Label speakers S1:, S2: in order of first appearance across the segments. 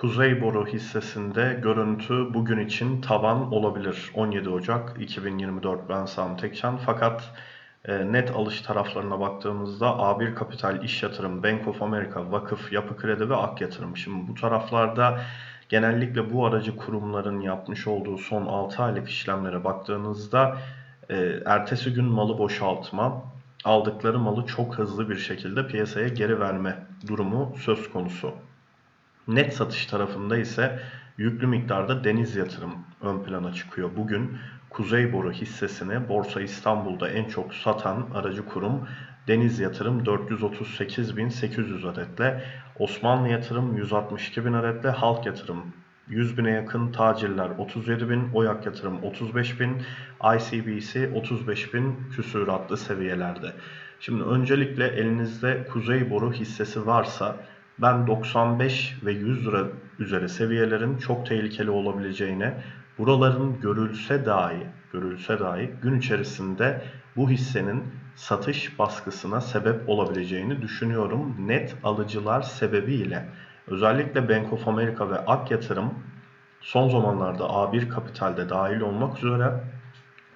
S1: Kuzey Boru hissesinde görüntü bugün için tavan olabilir. 17 Ocak 2024 ben Sami Tekcan. Fakat e, net alış taraflarına baktığımızda A1 Kapital, İş Yatırım, Bank of America, Vakıf, Yapı Kredi ve Ak Yatırım. Şimdi bu taraflarda genellikle bu aracı kurumların yapmış olduğu son 6 aylık işlemlere baktığınızda e, ertesi gün malı boşaltma, aldıkları malı çok hızlı bir şekilde piyasaya geri verme durumu söz konusu. Net satış tarafında ise yüklü miktarda deniz yatırım ön plana çıkıyor. Bugün Kuzey Boru hissesini Borsa İstanbul'da en çok satan aracı kurum Deniz Yatırım 438.800 adetle, Osmanlı Yatırım 162.000 adetle, Halk Yatırım 100 bine yakın, Tacirler 37 bin, Oyak Yatırım 35 bin, ICBC 35 bin küsuratlı seviyelerde. Şimdi öncelikle elinizde Kuzey Boru hissesi varsa ben 95 ve 100 lira üzeri seviyelerin çok tehlikeli olabileceğine, buraların görülse dahi, görülse dahi gün içerisinde bu hissenin satış baskısına sebep olabileceğini düşünüyorum. Net alıcılar sebebiyle özellikle Bank of America ve Ak Yatırım son zamanlarda A1 Kapital'de dahil olmak üzere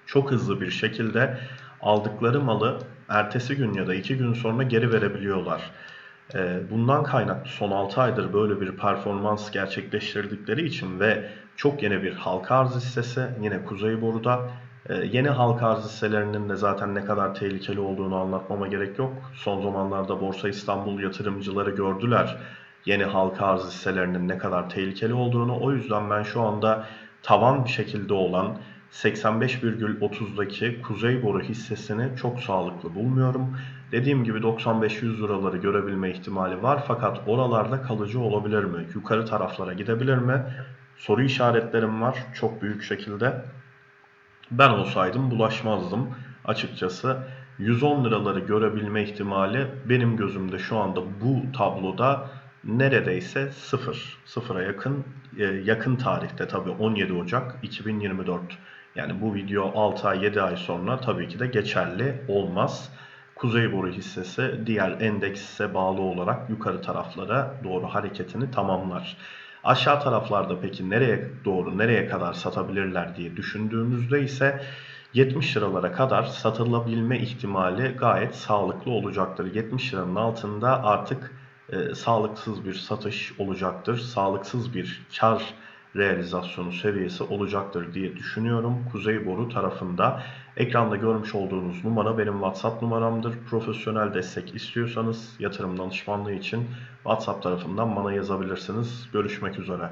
S1: çok hızlı bir şekilde aldıkları malı ertesi gün ya da iki gün sonra geri verebiliyorlar. Ee, Bundan kaynaklı son 6 aydır böyle bir performans gerçekleştirdikleri için ve çok yeni bir halka arz hissesi yine Kuzey Boru'da e, yeni halka arz hisselerinin de zaten ne kadar tehlikeli olduğunu anlatmama gerek yok. Son zamanlarda Borsa İstanbul yatırımcıları gördüler yeni halka arz hisselerinin ne kadar tehlikeli olduğunu. O yüzden ben şu anda tavan bir şekilde olan 85,30'daki Kuzey Boru hissesini çok sağlıklı bulmuyorum. Dediğim gibi 95-100 liraları görebilme ihtimali var fakat oralarda kalıcı olabilir mi? Yukarı taraflara gidebilir mi? Soru işaretlerim var çok büyük şekilde. Ben olsaydım bulaşmazdım açıkçası. 110 liraları görebilme ihtimali benim gözümde şu anda bu tabloda neredeyse sıfır. Sıfıra yakın e, yakın tarihte tabii 17 Ocak 2024. Yani bu video 6 ay 7 ay sonra tabii ki de geçerli olmaz. Kuzey Boru hissesi diğer endekse bağlı olarak yukarı taraflara doğru hareketini tamamlar. Aşağı taraflarda peki nereye doğru nereye kadar satabilirler diye düşündüğümüzde ise 70 liralara kadar satılabilme ihtimali gayet sağlıklı olacaktır. 70 liranın altında artık e, sağlıksız bir satış olacaktır. Sağlıksız bir kar realizasyonu seviyesi olacaktır diye düşünüyorum. Kuzey Boru tarafında ekranda görmüş olduğunuz numara benim WhatsApp numaramdır. Profesyonel destek istiyorsanız yatırım danışmanlığı için WhatsApp tarafından bana yazabilirsiniz. Görüşmek üzere.